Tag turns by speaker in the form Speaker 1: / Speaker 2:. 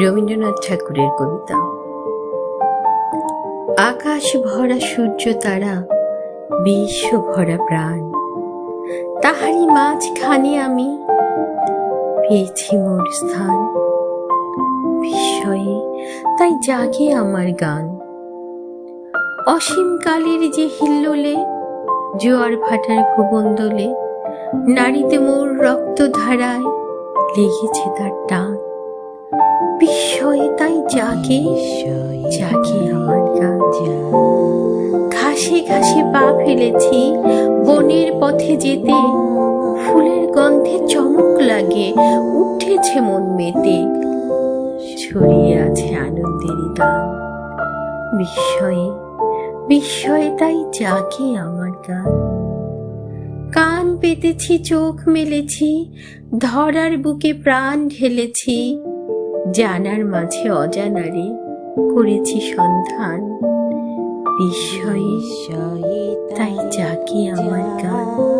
Speaker 1: রবীন্দ্রনাথ ঠাকুরের কবিতা। আকাশ ভরা সূর্য তারা, বিশ্ব ভরা প্রাণ। তাহারি মাঝখানে আমি পেয়েছি মোর স্থান। বিস্ময়ে তাই জাগে আমার গান। অসীম কালের যে হিল্লোলে, জোয়ার ভাটার ভুবন দোলে নারীতে মোর রক্ত ধারায় লেগেছে তার টান। বিস্ময়ে তাই জাগে জাগে আমার গান ঘাসে ঘাসে পা ফেলেছি, বনের পথে যেতে। ফুলের গন্ধে চমক লাগে, উঠেছে মন মেতে। ছড়িয়ে আছে আনন্দের গান বিস্ময়ে বিস্ময়ে তাই জাগে আমার গান। কান পেতেছি, চোখ মেলেছি, ধরার বুকে প্রাণ ঢেলেছি। জানার মাঝে অজানারে করেছি সন্ধান। বিস্ময়ে তাই জাগে আমার গান